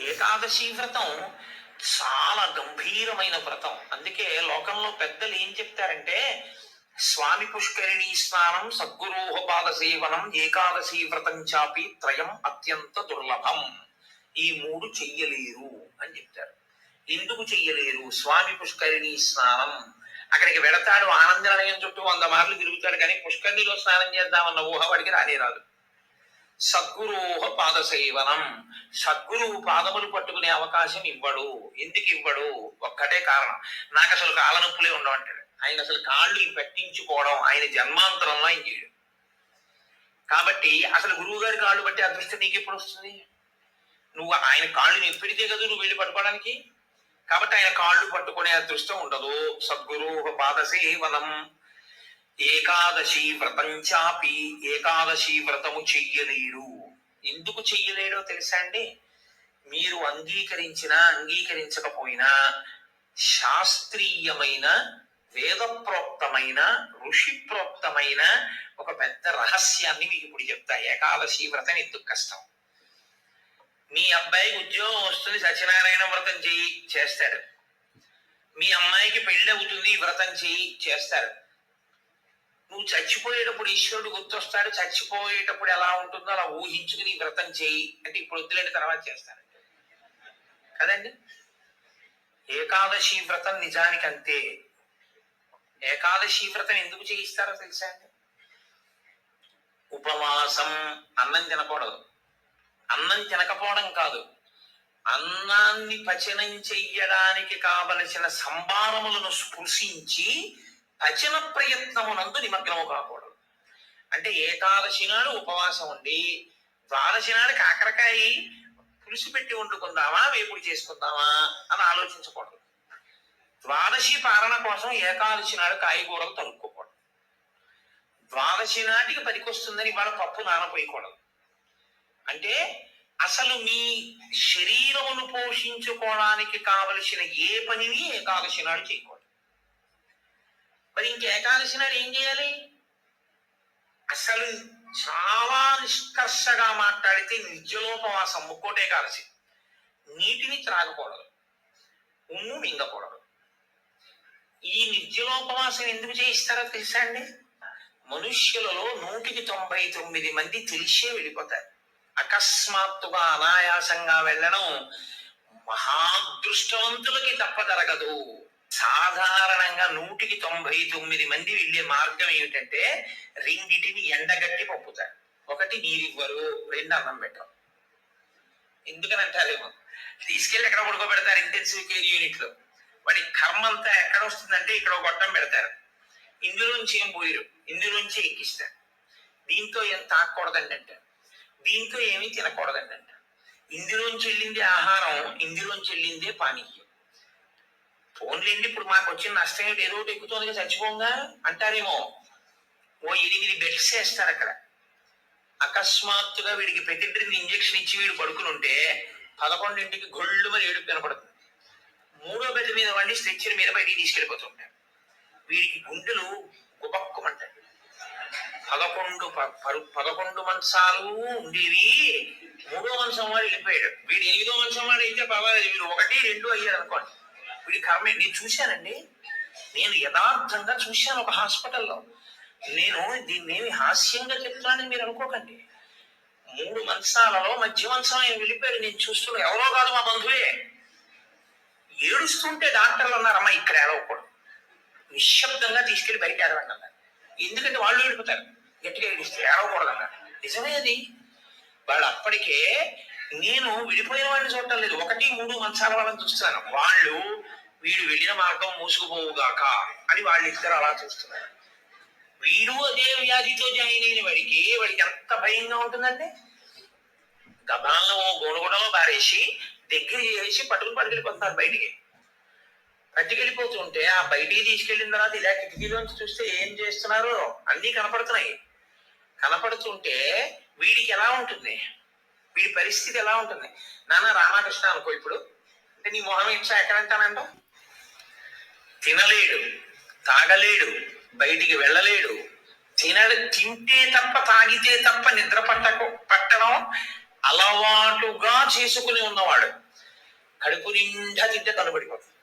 ఏకాదశి వ్రతం చాలా గంభీరమైన వ్రతం. అందుకే లోకంలో పెద్దలు ఏం చెప్తారంటే స్వామి పుష్కరిణీ స్నానం సద్గురోహ పాద సేవనం ఏకాదశి వ్రతం చాపి త్రయం అత్యంత దుర్లభం. ఈ మూడు చెయ్యలేరు అని చెప్తారు. ఎందుకు చెయ్యలేరు? స్వామి పుష్కరిణీ స్నానం. అక్కడికి వెడతాడు ఆనంద నిలయం చుట్టూ వంద మార్లు తిరుగుతాడు కానీ పుష్కరిణిలో స్నానం చేద్దామన్న ఊహ వాడికి రానే రాదు. సద్గురోహ పాద సేవనం సద్గురువు పాదములు పట్టుకునే అవకాశం ఇవ్వడు. ఎందుకు ఇవ్వడు? ఒక్కటే కారణం. నాకు అసలు కాళ్ళ నొప్పులే ఉండవంటాడు ఆయన అసలు కాళ్ళు పెట్టించుకోవడం ఆయన జన్మాంతరంలో ఆయన చేయడు. కాబట్టి అసలు గురువు గారి కాళ్ళు బట్టి అదృష్టం నీకు ఎప్పుడు వస్తుంది? నువ్వు ఆయన కాళ్ళు నెప్పిడితే కదా నువ్వు వెళ్ళి పట్టుకోవడానికి? కాబట్టి ఆయన కాళ్ళు పట్టుకునే అదృష్టం ఉండదు. సద్గురు పాద సేవనం ఏకాదశి వ్రతం చాపి ఏకాదశి వ్రతము చెయ్యలేడు ఎందుకు చెయ్యలేడో తెలుసా అండి? మీరు అంగీకరించినా అంగీకరించకపోయినా శాస్త్రీయమైన వేదప్రోక్తమైన ఋషి ప్రోక్తమైన ఒక పెద్ద రహస్యాన్ని మీకు ఇప్పుడు చెప్తా. ఏకాదశి వ్రతం ఎందుకు కష్టం? మీ అబ్బాయికి ఉద్యోగం వస్తుంది సత్యనారాయణ వ్రతం చేయి చేస్తాడు. మీ అమ్మాయికి పెళ్ళి అవుతుంది వ్రతం చేయి చేస్తారు నువ్వు చచ్చిపోయేటప్పుడు ఈశ్వరుడు గుర్తొస్తాడు చచ్చిపోయేటప్పుడు ఎలా ఉంటుందో అలా ఊహించుకుని వ్రతం చేయి అంటే ఇప్పుడు వద్దులేని తర్వాత చేస్తాను. కదండి? ఏకాదశి వ్రతం నిజానికి అంతే ఏకాదశి వ్రతం ఎందుకు చేయిస్తారో తెలుసా అండి? ఉపవాసం అన్నం తినకూడదు. అన్నం తినకపోవడం కాదు. అన్నాన్ని పచనం చెయ్యడానికి కావలసిన సంభారములను స్పృశించి పచన ప్రయత్నమునందు నిమగ్నము కాకూడదు. అంటే ఏకాదశి నాడు ఉపవాసం ఉండి ద్వాదశి నాడు కాకరకాయ పులుసు పెట్టి వండుకుందామా వేపుడు చేసుకుందామా అని ఆలోచించకూడదు. ద్వాదశి పాలన కోసం ఏకాదశి నాడు కాయగూరలు తరుక్కోకూడదు. ద్వాదశి నాటికి పనికొస్తుందని ఇవాళ పప్పు నానపోయకూడదు అంటే అసలు మీ శరీరమును పోషించుకోవడానికి కావలసిన ఏ పనిని ఏకాదశి నాడు చేయకూడదు. మరి ఇంక ఏకాదశి నాడు ఏం చేయాలి? అసలు చాలా నిష్కర్షగా మాట్లాడితే నిత్యలోపవాసం ముక్కోటే ఏకాదశి. నీటిని త్రాగకూడదు ఉమ్ము మింగకూడదు. ఈ నిత్యలోపవాసం ఎందుకు చేయిస్తారో తెలుసా అండి? మనుష్యులలో నూటికి తొంభై తొమ్మిది మంది తెలిసే వెళ్ళిపోతారు. అకస్మాత్తుగా అనాయాసంగా వెళ్ళడం మహాదృష్టవంతులకి తప్ప జరగదు. సాధారణంగా నూటికి తొంభై తొమ్మిది మంది వెళ్ళే మార్గం ఏమిటంటే రెండిటిని ఎండగట్టి పంపుతారు. ఒకటి నీరివ్వరు రెండు అన్నం పెట్టరు. ఎందుకని అంటారేమో? తీసుకెళ్ళి ఎక్కడ పడుకోబెడతారు ఇంటెన్సివ్ కేర్ యూనిట్లో? వాడి కర్మ అంతా ఎక్కడ వస్తుందంటే ఇక్కడ గొట్టం పెడతారు. ఇందులోంచి ఏం పోయిరు ఇందులోంచి ఎక్కిస్తారు. దీంతో ఏం తాకూడదండి అంటారు దీంతో ఏమీ తినకూడదండి అంటారు ఇందులోంచి వెళ్ళింది ఆహారం ఇందులోంచి వెళ్ళిందే పానీయం. ఫోన్లేండి ఇప్పుడు మాకు వచ్చిన నష్టం ఏంటి ఏదో ఒకటి ఎక్కుతోందిగా చచ్చిపోంగా అంటారేమో. ఓ ఎనిమిది బెడ్స్ వేస్తారు అక్కడ. అకస్మాత్తుగా వీడికి పెతిడ్రిన్ ఇంజెక్షన్ ఇచ్చి వీడు పడుకుని ఉంటే పదకొండింటికి గొళ్ళు మరి ఏడుపు కనపడుతుంది మూడో బెడ్ మీద వాడిని స్ట్రెచ్చర్ మీద బయటికి తీసుకెళ్ళిపోతుంటాడు. వీడికి గుండెలు గుబక్కుమంటాయి. పదకొండు పరు- పదకొండు మంచాలు ఉండేవి మూడో మంచం వాడు వెళ్ళిపోయాడు. వీడు ఎనిమిదో మంచం వాడు అయితే పర్వాలేదు వీడు ఒకటి రెండు అయ్యాడు అనుకోండి. వీడి కర్మే నేను చూశానండి. నేను యథార్థంగా చూశాను ఒక హాస్పిటల్లో. నేను దీన్ని హాస్యంగా చెప్తున్నానని మీరు అనుకోకండి. మూడు మంచాలలో మధ్య మంచం ఆయన వెళ్ళిపోయాడు నేను చూస్తున్నా ఎవరో కాదు మా బంధువే. ఏడుస్తుంటే డాక్టర్లు అన్నారమ్మా ఇక్కడ ఏడవకూడదు నిశ్శబ్దంగా తీసుకెళ్ళి బయట ఏడవండి అన్నారు. ఎందుకంటే వాళ్ళు ఏడుపుతారు. గట్టిగా ఏడిస్తే ఏడవకూడదు అన్నారు. నిజమే అది. వాళ్ళు అప్పటికే నేను విడిపోయిన వాడిని చూడటం లేదు. ఒకటి మూడు మంచాల వాళ్ళని చూస్తున్నాను. వాళ్ళు వీడు వెళ్ళిన మార్గం మూసుకుపోవుగాక అని వాళ్ళిద్దరు అలా చూస్తున్నారు. వీడు అదే వ్యాధితో జాయిన్ అయిన వాడికి వాడికి ఎంత భయంగా ఉంటుందండి? గబాలను గోనుగుణలో బారేసి దగ్గర చేసి పట్టుకుని పట్టుకెళ్ళిపోతున్నారు బయటికి. పట్టుకెళ్ళిపోతుంటే ఆ బయటికి తీసుకెళ్ళిన తర్వాత ఇలా కిటికీలోంచి చూస్తే ఏం చేస్తున్నారు? అన్నీ కనపడుతున్నాయి. కనపడుతుంటే వీడికి ఎలా ఉంటుంది? వీడి పరిస్థితి ఎలా ఉంటుంది? నాన్న రామకృష్ణ అనుకో ఇప్పుడు. అంటే నీ మొహం ఇచ్చా ఎక్కడంటానంటావు తినలేడు తాగలేడు బయటికి వెళ్ళలేడు. తినడు తింటే తప్ప తాగితే తప్ప నిద్ర పట్టకు పట్టడం అలవాటుగా చేసుకుని ఉన్నవాడు. కడుపు నిండా తింటే కనబడిపోతుంది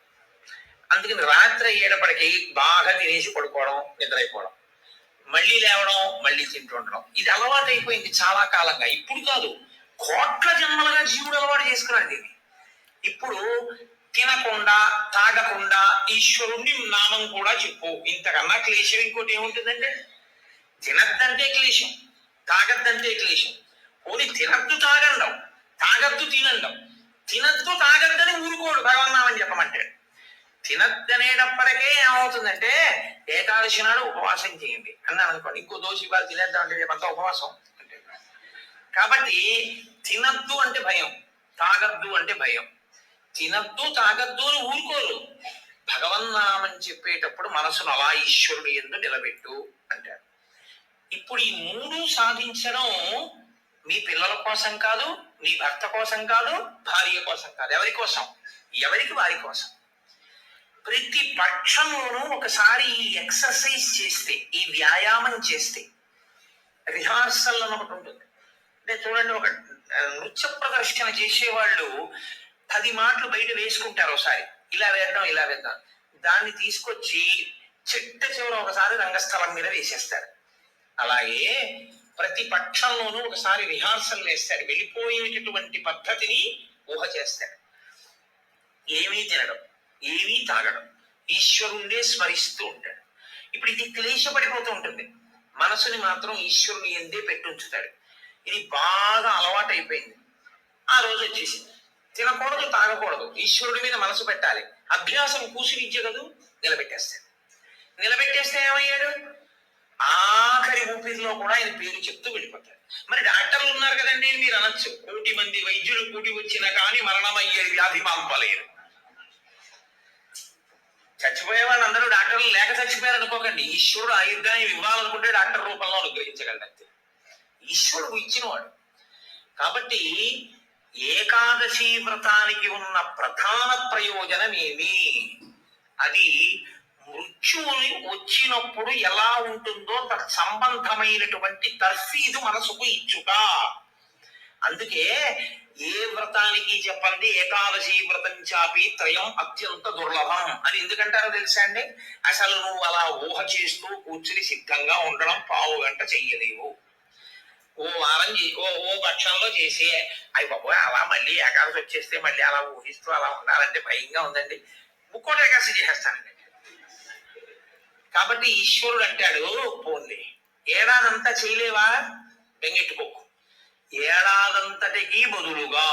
అందుకని రాత్రి ఏడపడికి బాగా తినేసి పడుకోవడం నిద్రైపోవడం. మళ్ళీ లేవడం మళ్ళీ తింటుండడం ఇది అలవాటు అయిపోయింది చాలా కాలంగా. ఇప్పుడు కాదు కోట్ల జన్మలుగా జీవుడు అలవాటు చేసుకున్నాడు దీన్ని. ఇప్పుడు తినకుండా తాగకుండా ఈశ్వరుణ్ణి నామం కూడా చెప్పు. ఇంతకన్నా క్లేశం ఇంకోటి ఏముంటుందంటే తినద్దంటే క్లేశం తాగద్దంటే క్లేశం. పోనీ తినద్దు తాగండవు తాగద్దు తినండవు తినద్దు తాగద్దని ఊరుకోడు భగవన్నామని చెప్పమంటే. తినద్దనేటప్పటికే ఏమవుతుందంటే ఏకాదశి నాడు ఉపవాసం చేయండి. అన్నాను అనుకోండి ఇంకో దోషి ఇవాళ తినేద్దామంటే రేపంతా ఉపవాసం. అంటే కాబట్టి తినద్దు అంటే భయం తాగద్దు అంటే భయం. తినద్దు తాగద్దు అని ఊరుకోరు. భగవన్నామని చెప్పేటప్పుడు మనసును అలా ఈశ్వరుడు ఎందు నిలబెట్టు అంటారు ఇప్పుడు ఈ మూడు సాధించడం మీ పిల్లల కోసం కాదు మీ భర్త కోసం కాదు భార్య కోసం కాదు. ఎవరి కోసం? ఎవరికి వారి కోసం? ప్రతి పక్షంలోనూ ఒకసారి ఈ ఎక్సర్సైజ్ చేస్తే ఈ వ్యాయామం చేస్తే రిహార్సల్ అని ఒకటి ఉంటుంది. అంటే చూడండి ఒక నృత్య ప్రదర్శన చేసేవాళ్ళు పది మాటలు బయట వేసుకుంటారు ఒకసారి. ఇలా వేద్దాం ఇలా వేద్దాం. దాన్ని తీసుకొచ్చి చిట్ట చివర ఒకసారి రంగస్థలం మీద వేసేస్తారు. అలాగే ప్రతి పక్షంలోనూ ఒకసారి రిహార్సల్ వేస్తాడు వెళ్ళిపోయేటటువంటి పద్ధతిని ఊహ చేస్తాడు ఏమీ తినడం ఏమీ తాగడం ఈశ్వరుండే స్మరిస్తూ ఉంటాడు. ఇప్పుడు ఇది క్లేశపడిపోతూ ఉంటుంది. మనసుని మాత్రం ఈశ్వరుని ఎందే పెట్టుంచుతాడు ఇది బాగా అలవాటైపోయింది. ఆ రోజు వచ్చేసింది. తినకూడదు తాగకూడదు. ఈశ్వరుడి మీద మనసు పెట్టాలి. అభ్యాసం కూసిరిచ్చే కదూ? నిలబెట్టేస్తాడు నిలబెట్టేస్తే ఏమయ్యాడు? ఆఖరి ఊపిరిలో కూడా ఆయన పేరు చెప్తూ వెళ్ళిపోతాడు. మరి డాక్టర్లు ఉన్నారు కదండి మీరు అనొచ్చు. కోటి మంది వైద్యులు కూడి వచ్చినా కానీ మరణమయ్యే వ్యాధి మాంపలేరు చచ్చిపోయే వాళ్ళందరూ డాక్టర్లు లేక చచ్చిపోయారు అనుకోకండి. ఈశ్వరుడు ఆయుర్దాయం ఇవ్వాలనుకుంటే డాక్టర్ రూపంలో అనుగ్రహించగలడు అంతే. ఈశ్వరుడు ఇచ్చినవాడు. కాబట్టి ఏకాదశి వ్రతానికి ఉన్న ప్రధాన ప్రయోజనం ఏమి అది మృత్యువుని వచ్చినప్పుడు ఎలా ఉంటుందో సంబంధమైనటువంటి తర్ఫీదు మనసుకు ఇచ్చుట. అందుకే ఏ వ్రతానికి చెప్పండి ఏకాదశి వ్రతం చాపి త్రయం అత్యంత దుర్లభం అని ఎందుకంటారో తెలుసా అండి? అసలు నువ్వు అలా ఊహ చేస్తూ కూర్చుని సిద్ధంగా ఉండడం పావు గంట చెయ్యలేవు. ఓ ఓ ఓ పక్షంలో చేసే అవి బాబోయ్ అలా మళ్ళీ ఏకాదశి వచ్చేస్తే మళ్ళీ అలా ఊహిస్తూ అలా ఉండాలంటే భయంగా ఉందండి ముక్కోటి ఏకాదశి చేసేస్తానండి కాబట్టి ఈశ్వరుడు అంటాడు పోన్లే. ఏడాదంతా చేయలేవా? బెంగెట్టుకోకు ఏడాదంతటికి బదులుగా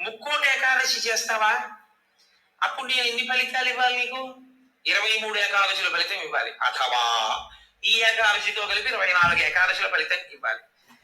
ముక్కోటి ఏకాదశి చేస్తావా? అప్పుడు నేను ఎన్ని ఫలితాలు ఇవ్వాలి నీకు? ఇరవై మూడు ఏకాదశుల ఫలితం ఇవ్వాలి. అథవా ఈ ఏకాదశితో కలిపి ఇరవై నాలుగు ఏకాదశుల ఫలితం ఇవ్వాలి.